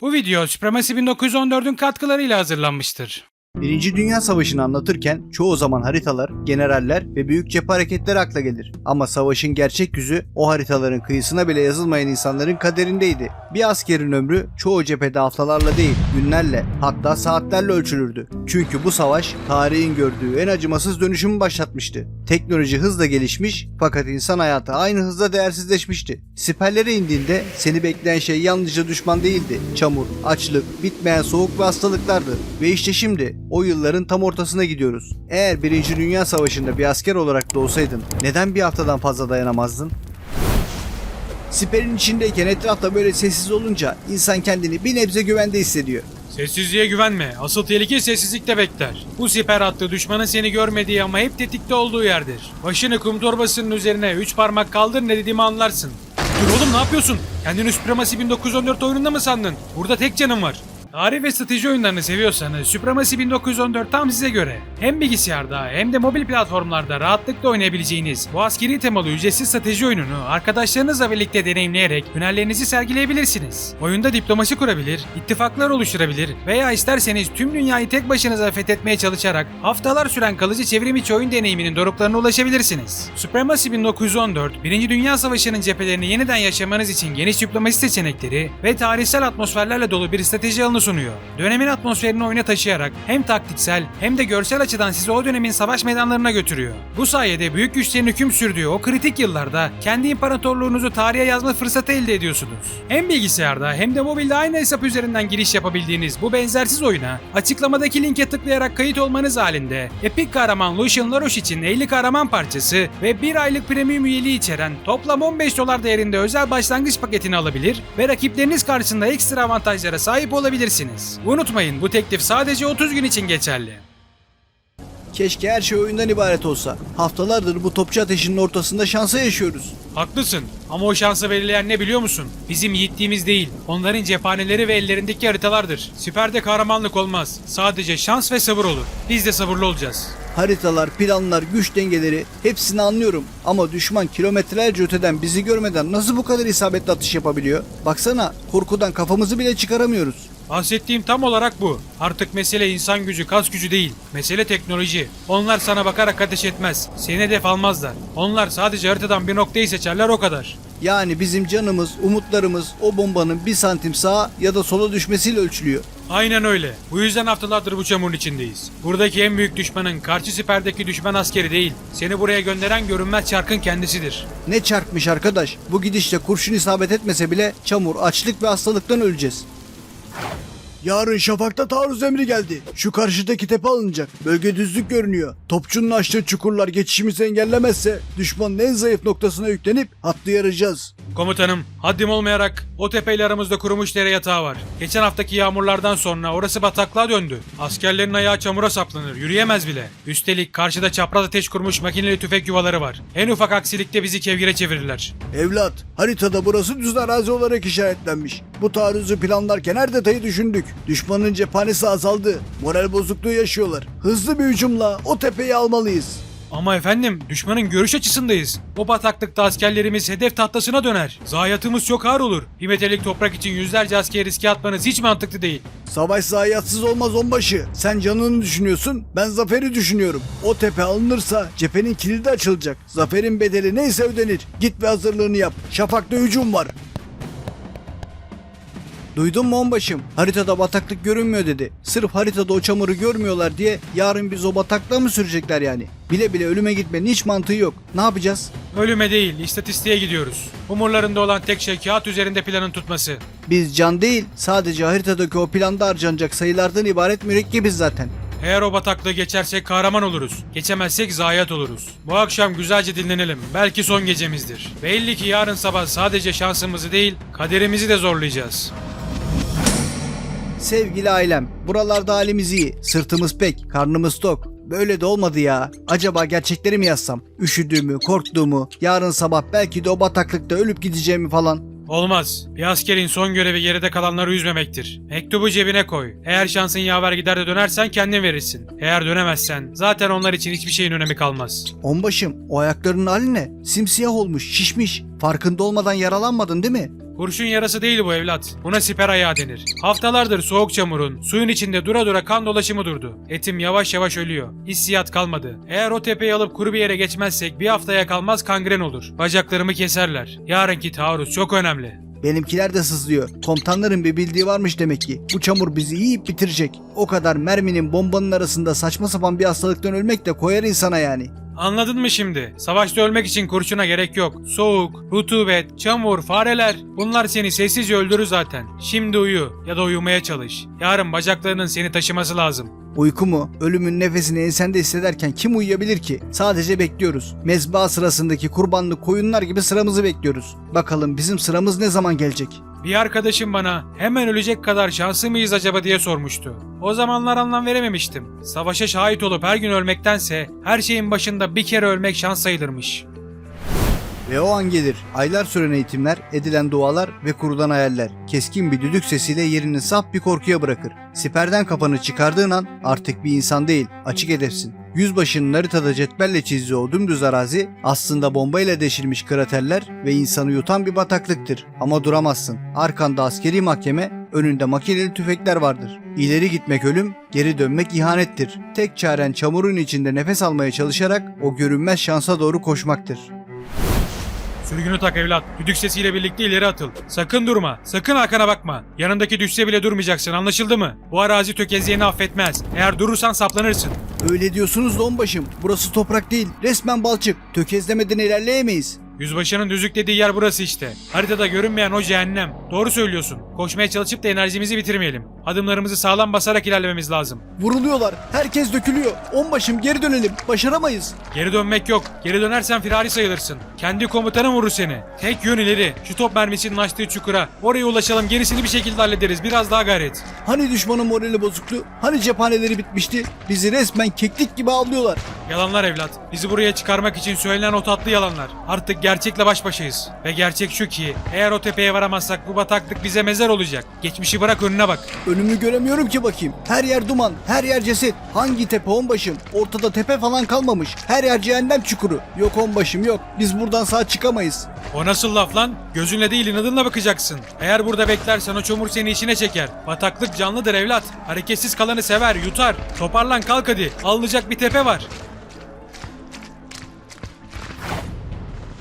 Bu video Supremacy 1914'ün katkılarıyla hazırlanmıştır. Birinci Dünya Savaşı'nı anlatırken çoğu zaman haritalar, generaller ve büyük cephe hareketleri akla gelir. Ama savaşın gerçek yüzü o haritaların kıyısına bile yazılmayan insanların kaderindeydi. Bir askerin ömrü çoğu cephede haftalarla değil, günlerle hatta saatlerle ölçülürdü. Çünkü bu savaş tarihin gördüğü en acımasız dönüşümü başlatmıştı. Teknoloji hızla gelişmiş fakat insan hayatı aynı hızla değersizleşmişti. Siperlere indiğinde seni bekleyen şey yalnızca düşman değildi. Çamur, açlık, bitmeyen soğuk ve hastalıklardı. Ve işte şimdi o yılların tam ortasına gidiyoruz. Eğer 1. Dünya Savaşı'nda bir asker olarak doğsaydın neden bir haftadan fazla dayanamazdın? Siperin içindeyken etrafta böyle sessiz olunca insan kendini bir nebze güvende hissediyor. Sessizliğe güvenme. Asıl tehlike sessizlikte bekler. Bu siper hattı düşmanın seni görmediği ama hep tetikte olduğu yerdir. Başını kum torbasının üzerine 3 parmak kaldır ne dediğimi anlarsın. Dur oğlum ne yapıyorsun? Kendini Supremacy 1914 oyununda mı sandın? Burada tek canım var. Tarih ve strateji oyunlarını seviyorsanız Supremacy 1914 tam size göre. Hem bilgisayarda hem de mobil platformlarda rahatlıkla oynayabileceğiniz bu askeri temalı ücretsiz strateji oyununu arkadaşlarınızla birlikte deneyimleyerek hünerlerinizi sergileyebilirsiniz. Oyunda diplomasi kurabilir, ittifaklar oluşturabilir veya isterseniz tüm dünyayı tek başınıza fethetmeye çalışarak haftalar süren kalıcı çevrim içi oyun deneyiminin doruklarına ulaşabilirsiniz. Supremacy 1914, 1. Dünya Savaşı'nın cephelerini yeniden yaşamanız için geniş diplomasi seçenekleri ve tarihsel atmosferlerle dolu bir strateji alanı sunuyor. Dönemin atmosferini oyuna taşıyarak hem taktiksel hem de görsel açıdan sizi o dönemin savaş meydanlarına götürüyor. Bu sayede büyük güçlerin hüküm sürdüğü o kritik yıllarda kendi imparatorluğunuzu tarihe yazma fırsatı elde ediyorsunuz. Hem bilgisayarda hem de mobilde aynı hesap üzerinden giriş yapabildiğiniz bu benzersiz oyuna açıklamadaki linke tıklayarak kayıt olmanız halinde epik kahraman Lucian LaRoche için 50 kahraman parçası ve 1 aylık premium üyeliği içeren toplam 15 dolar değerinde özel başlangıç paketini alabilir ve rakipleriniz karşısında ekstra avantajlara sahip olabilirsiniz. Unutmayın bu teklif sadece 30 gün için geçerli. Keşke her şey oyundan ibaret olsa. Haftalardır bu topçu ateşinin ortasında şansa yaşıyoruz. Haklısın ama o şansı belirleyen ne biliyor musun? Bizim yiğitliğimiz değil, onların cephaneleri ve ellerindeki haritalardır. Siperde kahramanlık olmaz, sadece şans ve sabır olur. Biz de sabırlı olacağız. Haritalar, planlar, güç dengeleri hepsini anlıyorum. Ama düşman kilometrelerce öteden bizi görmeden nasıl bu kadar isabetli atış yapabiliyor? Baksana korkudan kafamızı bile çıkaramıyoruz. Bahsettiğim tam olarak bu. Artık mesele insan gücü, kas gücü değil. Mesele teknoloji. Onlar sana bakarak ateş etmez. Seni hedef almazlar. Onlar sadece haritadan bir noktayı seçerler o kadar. Yani bizim canımız, umutlarımız o bombanın bir santim sağa ya da sola düşmesiyle ölçülüyor. Aynen öyle. Bu yüzden haftalardır bu çamurun içindeyiz. Buradaki en büyük düşmanın karşı siperdeki düşman askeri değil. Seni buraya gönderen görünmez çarkın kendisidir. Ne çarpmış arkadaş. Bu gidişle kurşun isabet etmese bile çamur, açlık ve hastalıktan öleceğiz. Yarın şafakta taarruz emri geldi. Şu karşıdaki tepe alınacak. Bölge düzlük görünüyor. Topçunun açtığı çukurlar geçişimizi engellemezse düşmanın en zayıf noktasına yüklenip hattı yarayacağız. Komutanım, haddim olmayarak o tepeyle aramızda kurumuş dere yatağı var. Geçen haftaki yağmurlardan sonra orası bataklığa döndü. Askerlerin ayağı çamura saplanır, yürüyemez bile. Üstelik karşıda çapraz ateş kurmuş makineli tüfek yuvaları var. En ufak aksilikte bizi kevgire çevirirler. Evlat, haritada burası düz arazi olarak işaretlenmiş. Bu taarruzu planlarken her detayı düşündük. Düşmanın cephanesi azaldı. Moral bozukluğu yaşıyorlar. Hızlı bir hücumla o tepeyi almalıyız. Ama efendim, düşmanın görüş açısındayız. O bataklıkta askerlerimiz hedef tahtasına döner. Zayiatımız çok ağır olur. Bir metrelik toprak için yüzlerce asker riske atmanız hiç mantıklı değil. Savaş zayiatsız olmaz onbaşı. Sen canını düşünüyorsun, ben zaferi düşünüyorum. O tepe alınırsa cephenin kilidi açılacak. Zaferin bedeli neyse ödenir. Git ve hazırlığını yap. Şafak'ta hücum var. Duydun mu onbaşım? Haritada bataklık görünmüyor dedi. Sırf haritada o çamuru görmüyorlar diye yarın biz o bataklığa mı sürecekler yani? Bile bile ölüme gitmenin hiç mantığı yok. Ne yapacağız? Ölüme değil, istatistiğe gidiyoruz. Umurlarında olan tek şey kağıt üzerinde planın tutması. Biz can değil, sadece haritadaki o planda harcanacak sayılardan ibaret mürekkebiz zaten. Eğer o bataklığı geçersek kahraman oluruz. Geçemezsek zayiat oluruz. Bu akşam güzelce dinlenelim. Belki son gecemizdir. Belli ki yarın sabah sadece şansımızı değil, kaderimizi de zorlayacağız. Sevgili ailem, buralarda halimiz iyi, sırtımız pek, karnımız tok. Böyle de olmadı ya. Acaba gerçekleri mi yazsam? Üşüdüğümü, korktuğumu, yarın sabah belki de o bataklıkta ölüp gideceğimi falan. Olmaz. Bir askerin son görevi geride kalanları üzmemektir. Mektubu cebine koy. Eğer şansın yaver gider de dönersen kendin verirsin. Eğer dönemezsen zaten onlar için hiçbir şeyin önemi kalmaz. Onbaşım, o ayaklarının hali ne? Simsiyah olmuş, şişmiş. Farkında olmadan yaralanmadın değil mi? Kurşun yarası değil bu evlat. Buna siper ayağı denir. Haftalardır soğuk çamurun, suyun içinde dura dura kan dolaşımı durdu. Etim yavaş yavaş ölüyor. Hissiyat kalmadı. Eğer o tepeyi alıp kuru bir yere geçmezsek bir haftaya kalmaz kangren olur. Bacaklarımı keserler. Yarınki taarruz çok önemli. Benimkiler de sızlıyor. Komutanların bir bildiği varmış demek ki. Bu çamur bizi yiyip bitirecek. O kadar merminin bombanın arasında saçma sapan bir hastalıktan ölmek de koyar insana yani. Anladın mı şimdi? Savaşta ölmek için kurşuna gerek yok. Soğuk, rutubet, çamur, fareler bunlar seni sessizce öldürür zaten. Şimdi uyu ya da uyumaya çalış. Yarın bacaklarının seni taşıması lazım. Uyku mu? Ölümün nefesini ensende hissederken kim uyuyabilir ki? Sadece bekliyoruz. Mezba sırasındaki kurbanlık koyunlar gibi sıramızı bekliyoruz. Bakalım bizim sıramız ne zaman gelecek? Bir arkadaşım bana hemen ölecek kadar şanslı mıyız acaba diye sormuştu. O zamanlar anlam verememiştim. Savaşa şahit olup her gün ölmektense her şeyin başında bir kere ölmek şans sayılırmış. Ve o an gelir. Aylar süren eğitimler, edilen dualar ve kurulan hayaller. Keskin bir düdük sesiyle yerini saf bir korkuya bırakır. Siperden kafanı çıkardığın an artık bir insan değil, açık hedefsin. Yüzbaşının haritada cetvelle çizdiği o dümdüz arazi aslında bombayla deşilmiş kraterler ve insanı yutan bir bataklıktır. Ama duramazsın. Arkanda askeri mahkeme, önünde makineli tüfekler vardır. İleri gitmek ölüm, geri dönmek ihanettir. Tek çaren çamurun içinde nefes almaya çalışarak o görünmez şansa doğru koşmaktır. Sürgünü tak evlat. Düdük sesiyle birlikte ileri atıl. Sakın durma. Sakın arkana bakma. Yanındaki düşse bile durmayacaksın anlaşıldı mı? Bu arazi tökezleyeni affetmez. Eğer durursan saplanırsın. Öyle diyorsunuz da onbaşım. Burası toprak değil. Resmen balçık. Tökezlemeden ilerleyemeyiz. Yüzbaşının düzlük dediği yer burası işte. Haritada görünmeyen o cehennem. Doğru söylüyorsun. Koşmaya çalışıp da enerjimizi bitirmeyelim. Adımlarımızı sağlam basarak ilerlememiz lazım. Vuruluyorlar. Herkes dökülüyor. Onbaşım geri dönelim. Başaramayız. Geri dönmek yok. Geri dönersen firari sayılırsın. Kendi komutanın vurur seni. Tek yön ileri. Şu top mermisinin açtığı çukura. Oraya ulaşalım. Gerisini bir şekilde hallederiz. Biraz daha gayret. Hani düşmanın morali bozuktu? Hani cephaneleri bitmişti? Bizi resmen keklik gibi avlıyorlar. Yalanlar evlat. Bizi buraya çıkarmak için söylenen o tatlı yalanlar. Artık gerçekle baş başayız. Ve gerçek şu ki eğer o tepeye varamazsak bu bataklık bize mezar olacak. Geçmişi bırak önüne bak. Önümü göremiyorum ki bakayım. Her yer duman, her yer ceset. Hangi tepe onbaşım? Ortada tepe falan kalmamış. Her yer cehennem çukuru. Yok onbaşım yok. Biz buradan sağ çıkamayız. O nasıl laf lan? Gözünle değil inadınla bakacaksın. Eğer burada beklersen o çamur seni içine çeker. Bataklık canlıdır evlat. Hareketsiz kalanı sever, yutar. Toparlan kalk hadi. Alınacak bir tepe var.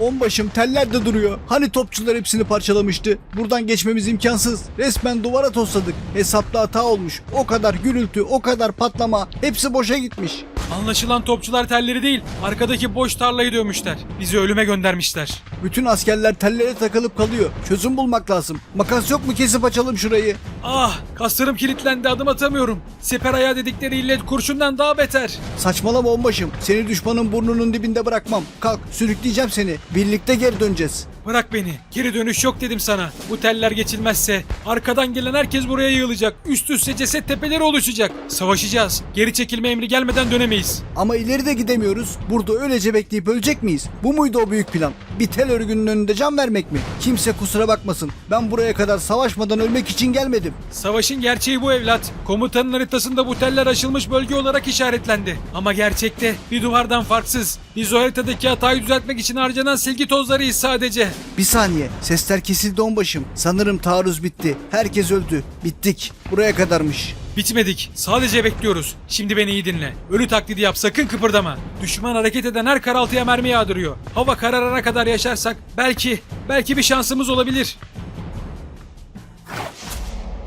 Onbaşım teller de duruyor. Hani topçular hepsini parçalamıştı. Buradan geçmemiz imkansız. Resmen duvara tosladık. Hesapta hata olmuş. O kadar gürültü, o kadar patlama. Hepsi boşa gitmiş. Anlaşılan topçular telleri değil, arkadaki boş tarlayı dövmüşler. Bizi ölüme göndermişler. Bütün askerler tellere takılıp kalıyor. Çözüm bulmak lazım. Makas yok mu kesip açalım şurayı? Ah, kaslarım kilitlendi, adım atamıyorum. Siper ayağı dedikleri illet kurşundan daha beter. Saçmalama onbaşım. Seni düşmanın burnunun dibinde bırakmam. Kalk sürükleyeceğim seni. Birlikte geri döneceğiz. Bırak beni. Geri dönüş yok dedim sana. Bu teller geçilmezse arkadan gelen herkes buraya yığılacak. Üst üste ceset tepeleri oluşacak. Savaşacağız. Geri çekilme emri gelmeden dönemeyiz. Ama ileri de gidemiyoruz. Burada öylece bekleyip ölecek miyiz? Bu muydu o büyük plan? Bir tel örgünün önünde can vermek mi? Kimse kusura bakmasın. Ben buraya kadar savaşmadan ölmek için gelmedim. Savaşın gerçeği bu evlat. Komutanın haritasında bu teller aşılmış bölge olarak işaretlendi. Ama gerçekte bir duvardan farksız. Biz o haritadaki hatayı düzeltmek için harcanan silgi tozlarıyız sadece. Bir saniye. Sesler kesildi onbaşım. Sanırım taarruz bitti. Herkes öldü. Bittik. Buraya kadarmış. Bitmedik. Sadece bekliyoruz. Şimdi beni iyi dinle. Ölü taklidi yap sakın kıpırdama. Düşman hareket eden her karaltıya mermi yağdırıyor. Hava kararana kadar yaşarsak belki, belki bir şansımız olabilir.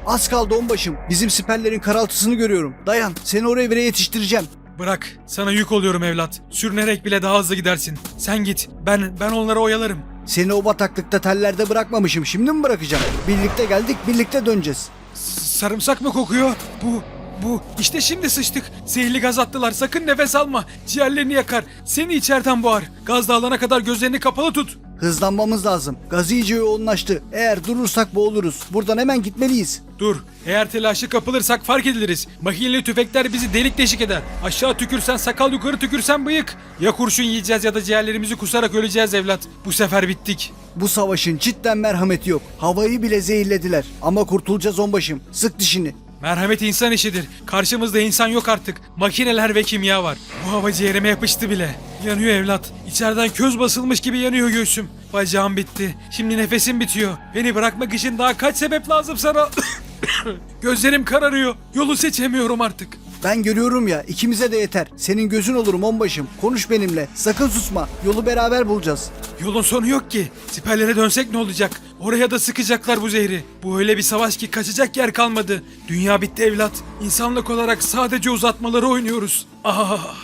Az kaldı onbaşım. Bizim siperlerin karaltısını görüyorum. Dayan. Seni oraya bire yetiştireceğim. Bırak. Sana yük oluyorum evlat. Sürünerek bile daha hızlı gidersin. Sen git. Ben ben onları oyalarım. Seni o bataklıkta tellerde bırakmamışım. Şimdi mi bırakacağım? Birlikte geldik, birlikte döneceğiz. Sarımsak mı kokuyor? Bu bu işte şimdi sıçtık. Zehirli gaz attılar. Sakın nefes alma. Ciğerlerini yakar. Seni içeriden boğar. Gaz dağılana kadar gözlerini kapalı tut. Hızlanmamız lazım. Gaz iyice yoğunlaştı. Eğer durursak boğuluruz. Buradan hemen gitmeliyiz. Dur. Eğer telaşlı kapılırsak fark ediliriz. Makineli tüfekler bizi delik deşik eder. Aşağı tükürsen sakal yukarı tükürsen bıyık. Ya kurşun yiyeceğiz ya da ciğerlerimizi kusarak öleceğiz evlat. Bu sefer bittik. Bu savaşın cidden merhameti yok. Havayı bile zehirlediler. Ama kurtulacağız onbaşım. Sık dişini. Merhamet insan işidir. Karşımızda insan yok artık. Makineler ve kimya var. Bu hava ciğerime yapıştı bile. Yanıyor evlat. İçeriden köz basılmış gibi yanıyor göğsüm. Bacağım bitti. Şimdi nefesim bitiyor. Beni bırakmak için daha kaç sebep lazım sana? Gözlerim kararıyor. Yolu seçemiyorum artık. Ben görüyorum ya ikimize de yeter. Senin gözün olurum onbaşım. Konuş benimle. Sakın susma. Yolu beraber bulacağız. Yolun sonu yok ki. Siperlere dönsek ne olacak? Oraya da sıkacaklar bu zehri. Bu öyle bir savaş ki kaçacak yer kalmadı. Dünya bitti evlat. İnsanlık olarak sadece uzatmaları oynuyoruz. Ah!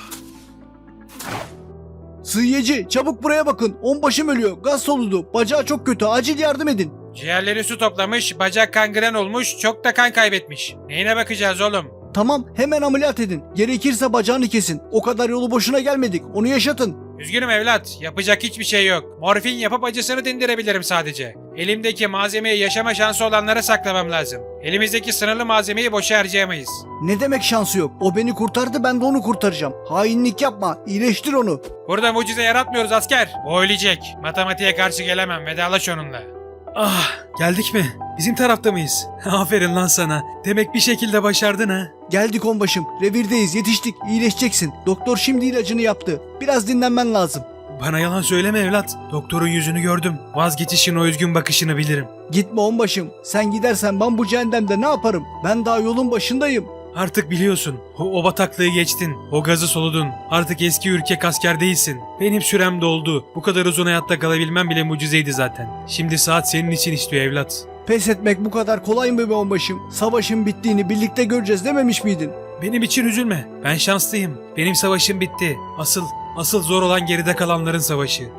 Sığıyeci çabuk buraya bakın. Onbaşım ölüyor. Gaz soludu. Bacağı çok kötü. Acil yardım edin. Ciğerleri su toplamış, bacak kangren olmuş, çok da kan kaybetmiş. Neyine bakacağız oğlum? Tamam hemen ameliyat edin. Gerekirse bacağını kesin. O kadar yolu boşuna gelmedik. Onu yaşatın. Üzgünüm evlat, yapacak hiçbir şey yok. Morfin yapıp acısını dindirebilirim sadece. Elimdeki malzemeyi yaşama şansı olanlara saklamam lazım. Elimizdeki sınırlı malzemeyi boşa harcayamayız. Ne demek şansı yok? O beni kurtardı ben de onu kurtaracağım. Hainlik yapma. İyileştir onu. Burada mucize yaratmıyoruz asker. O ölecek. Matematiğe karşı gelemem, vedalaş onunla. Ah, geldik mi? Bizim tarafta mıyız? Aferin lan sana. Demek bir şekilde başardın ha. Geldik onbaşım. Revirdeyiz. Yetiştik. İyileşeceksin. Doktor şimdi ilacını yaptı. Biraz dinlenmen lazım. Bana yalan söyleme evlat. Doktorun yüzünü gördüm. Vazgeçişin o üzgün bakışını bilirim. Gitme onbaşım. Sen gidersen ben bu cehennemde ne yaparım? Ben daha yolun başındayım. Artık biliyorsun. O, o bataklığı geçtin. O gazı soludun. Artık eski ürkek asker değilsin. Benim sürem doldu. Bu kadar uzun hayatta kalabilmem bile mucizeydi zaten. Şimdi saat senin için istiyor evlat. Pes etmek bu kadar kolay mı be onbaşım? Savaşın bittiğini birlikte göreceğiz dememiş miydin? Benim için üzülme. Ben şanslıyım. Benim savaşım bitti. Asıl, asıl zor olan geride kalanların savaşı.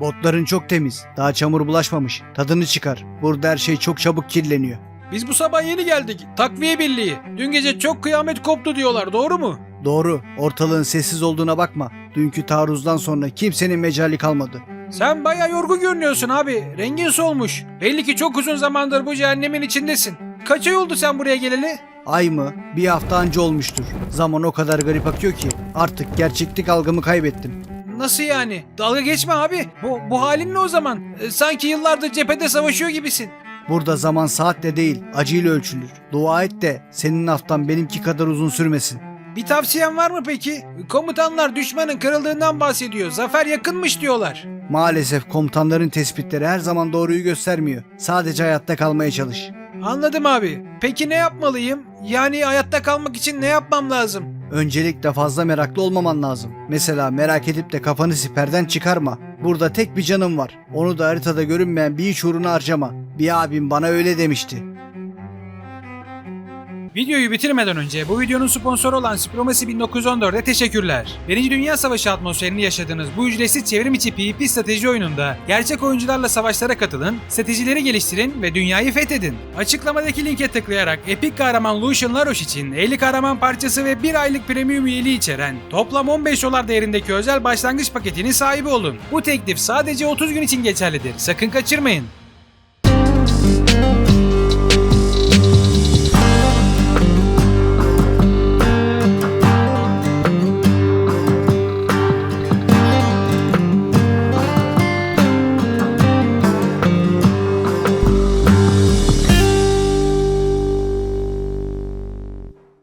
Botların çok temiz. Daha çamur bulaşmamış. Tadını çıkar. Burada her şey çok çabuk kirleniyor. Biz bu sabah yeni geldik. Takviye birliği. Dün gece çok kıyamet koptu diyorlar. Doğru mu? Doğru. Ortalığın sessiz olduğuna bakma. Dünkü taarruzdan sonra kimsenin mecali kalmadı. Sen baya yorgun görünüyorsun abi. Rengin solmuş. Belli ki çok uzun zamandır bu cehennemin içindesin. Kaç ay oldu sen buraya geleli? Ay mı? Bir hafta anca olmuştur. Zaman o kadar garip akıyor ki artık gerçeklik algımı kaybettim. Nasıl yani? Dalga geçme abi. Bu, bu halin ne o zaman? E, sanki yıllardır cephede savaşıyor gibisin. Burada zaman saatle değil, acıyla ölçülür. Dua et de senin haftan benimki kadar uzun sürmesin. Bir tavsiyen var mı peki? Komutanlar düşmanın kırıldığından bahsediyor. Zafer yakınmış diyorlar. Maalesef komutanların tespitleri her zaman doğruyu göstermiyor. Sadece hayatta kalmaya çalış. Anladım abi. Peki ne yapmalıyım? Yani hayatta kalmak için ne yapmam lazım? Öncelikle fazla meraklı olmaman lazım. Mesela merak edip de kafanı siperden çıkarma. Burada tek bir canım var. Onu da haritada görünmeyen bir iç uğruna harcama. Bir abim bana öyle demişti. Videoyu bitirmeden önce bu videonun sponsoru olan Supremacy 1914'e teşekkürler. Birinci Dünya Savaşı atmosferini yaşadığınız bu ücretsiz çevrim içi PvP strateji oyununda gerçek oyuncularla savaşlara katılın, stratejileri geliştirin ve dünyayı fethedin. Açıklamadaki linke tıklayarak epik kahraman Lucian Laroche için 50 kahraman parçası ve 1 aylık premium üyeliği içeren toplam 15 dolar değerindeki özel başlangıç paketinin sahibi olun. Bu teklif sadece 30 gün için geçerlidir. Sakın kaçırmayın.